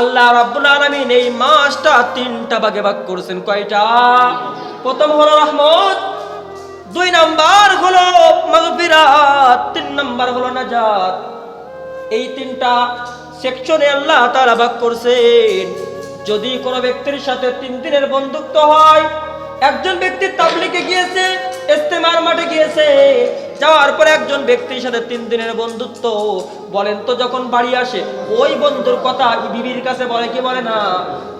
আল্লাহ রাব্বুল আলামিন এই মাসটা তিনটা ভাগে ভাগ করেছেন। কয়টা? প্রথম হলো রহমত, দুই নাম্বার হলো মাগফিরাত, তিন নাম্বার হলো নাজাত। এই তিনটা সেকশনে আল্লাহ তাআলা ভাগ করছেন। যদি কোনো ব্যক্তির সাথে তিন দিনের বন্ধুত্ব হয়, একজন ব্যক্তি তাবলিকে গিয়েছে, ইস্তেমার মাঠে গিয়েছে যাওয়ার পরে একজন ব্যক্তির সাথে তিন দিনের বন্ধুত্ব বলেন তো যখন বাড়ি আসে, ওই বন্ধুর কথা বিবির কাছে বলে, কি বলে না?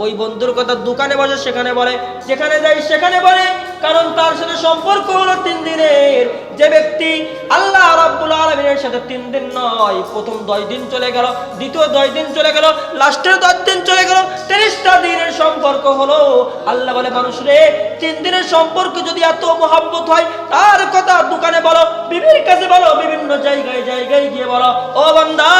ওই বন্ধুর কথা দোকানে বসে, সেখানে বলে, যেখানে যাই সেখানে বলে, কারণ তার সাথে সম্পর্ক হলো তিন দিনের। যে ব্যক্তি আল্লাহ রাব্বুল আলামিনের সাথে তিন দিন নয়, প্রথম দশ দিন চলে গেল, দ্বিতীয় দশ দিন চলে গেল, লাস্টের দশ দিন চলে গেল, তিরিশটা দিনের সম্পর্ক হলো। আল্লাহ বলে, মানুষ রে, তিন দিনের সম্পর্ক যদি এত মহাব্বত হয়, তার কথা বিবির কাছে বলো, বিভিন্ন জায়গায় জায়গায় গিয়ে বলো, ও বান্দা,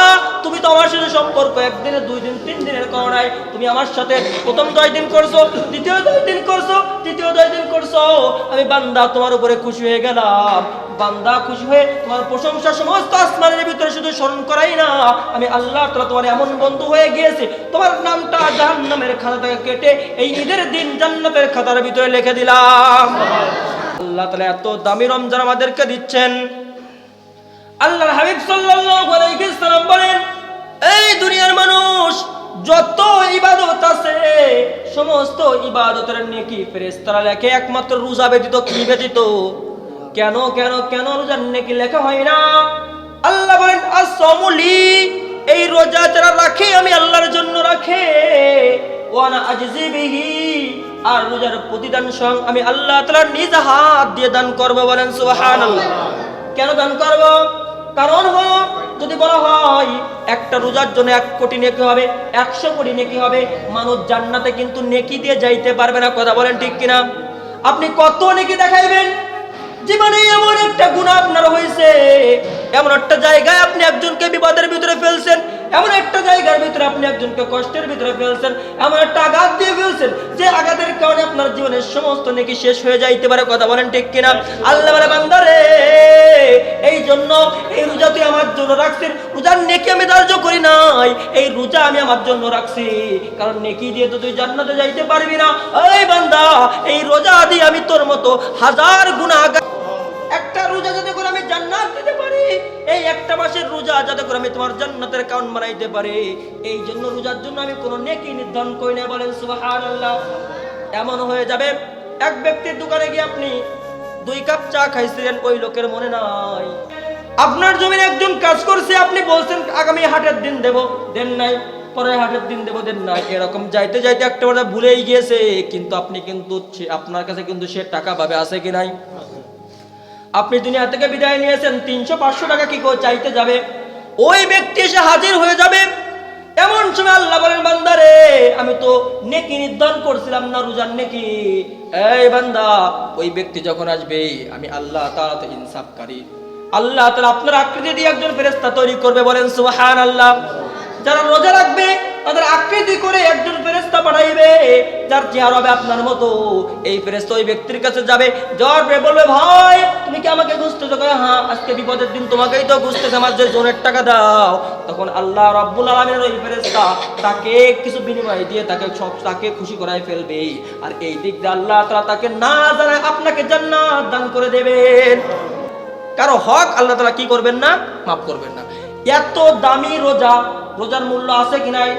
তুমি তো আমার সাথে সম্পর্ক, একদিনে, দুই দিন, তিন দিনের করো নাই। তুমি আমার সাথে প্রথম দশ দিন করছ, দ্বিতীয় দশ দিন করছ, তৃতীয় দশ দিন করছ। আমি বান্দা, তোমার উপরে খুশি হয়ে গেলাম। বান্দা খুশি হয়ে তোমার প্রশংসা সমস্ত আসমানের ভিতরে শুধু স্মরণ করাই না। আমি আল্লাহ তাআলা তোমার এমন বন্ধু হয়ে গিয়েছে। তোমার নামটা জাহান্নামের খাতা থেকে কেটে এই ঈদের দিন জান্নাতের খাতার ভিতরে লিখে দিলাম। আল্লাহ তাআলা এত দামি রমজান আমাদেরকে দিচ্ছেন। আল্লাহর হাবিব সাল্লাম বলেন, এই দুনিয়ার মানুষ, যত ইবাদত আছে, সমস্ত ইবাদতের নেকি ফেরেশতারা লেখে, একমাত্র রোজা ব্যতীত কি ব্যতীত? কেন কেন কেন রোজার নেকি লেখা হয় না? আল্লাহ বলেন আসমুলি এই রোজা যারা রাখে, আমি আল্লাহর জন্য রাখে। ওয়ানা আজজি বিহি আর রোজার প্রতিদান সং আমি আল্লাহ তাআলা নিজ হাত দিয়ে দান করব বলেন, সুবহানাল্লাহ। কেন দান করব? কারণ হলো, যদি বলা হয়, একটা রোজার জন্য এক কোটি নেকি হবে, একশো কোটি নেকি হবে, মানুষ জান্নাতে কিন্তু নেকি দিয়ে যাইতে পারবে না, কথা বলেন ঠিক কিনা? আপনি কত নেকি দেখাইবেন? জীবনে এমন একটা গুণ আপনার হয়েছে এমন একটা জায়গায় আপনি একজনকে বিপদের ভিতরে ফেলছেন এমন একটা জায়গার ভিতরে আপনি একজনকে কষ্টের ভিতরে ফেলছেন, এমন একটা আঘাত দিয়ে ফেলছেন, যে আঘাতের কারণে আপনার জীবনের সমস্ত নেকি শেষ হয়ে যাইতে পারে কথা বলেন ঠিক কিনা? আল্লাহ বান্দারে এই জন্য এই রোজা তুই আমার জন্য রাখছিস, রোজার নেকি আমি ধার্য করি নাই, এই রোজা আমি আমার জন্য রাখছি, কারণ নেকি দিয়ে তো তুই জান্নাতে যাইতে পারবি না। এই বান্দা, এই রোজা দিয়ে আমি তোর মতো হাজার গুণা একটা আমি তোমার বানাইতে পারি। এই জন্য রোজার জন্য আমি কোনো নেকি নির্ধারণ করি না, বলেন এমন হয়ে যাবে, এক ব্যক্তির দোকানে গিয়ে আপনি দুই কাপ চা খাইছিলেন, ওই লোকের মনে নাই। আপনার জমির একজন কাজ করছে, আপনি বলছেন, আগামী হাটের দিন দেব। দেন নাই পরে হাটের দিন দেবো, দেন নাই। এরকম যাইতে যাইতে একটা কথা ভুলেই গিয়েছে, কিন্তু আপনি কিন্তু আপনার কাছে কিন্তু সে টাকা ভাবে আছে কি নাই? আপনি দুনিয়া থেকে বিদায় নিয়েছেন, তিনশো পাঁচশো টাকা কি করে চাইতে যাবে? ওই ব্যক্তি এসে হাজির হয়ে যাবে। এমন সময় আল্লাহ বলেন, বান্দারে, আমি তো নেকি নির্ধারণ করছিলাম না রোজার নেকি। এই বান্দা, ওই ব্যক্তি যখন আসবে, আমি আল্লাহ তাআলা তো ইনসাফকারী আল্লাহ তাআলা আপনার আকৃতি দিয়ে একজন ফেরেশতা তৈরি করবে বলেন, সুবহানাল্লাহ। যারা রোজা রাখবে, তাদের আকৃতি করে একজন ফেরেশতা পাঠাইবে যার চেহারা হবে আপনার মতো। এই ফেরেশতা ওই ব্যক্তির কাছে যাবে যাওয়ার বলবে, ভাই খুঁজতেছো কয়, হ্যাঁ আজকে বিপদের দিন তোমাকেই তো খুঁজতেছে আমার যে জোনের টাকা দাও। তখন আল্লাহ রাব্বুল আলামিনের ওই ফেরেশতা তাকে কিছু বিনিময় দিয়ে তাকে সব তাকে খুশি করায় ফেলবে। আর এই দিক দিয়ে আল্লাহ তাআলা তাকে না জানায় আপনাকে জান্নাত দান করে দেবেন। কারও হক আল্লাহ তাআলা কি করবেন না? মাফ করবেন না। এত দামি রোজা রোজার মূল্য আছে কি নাই?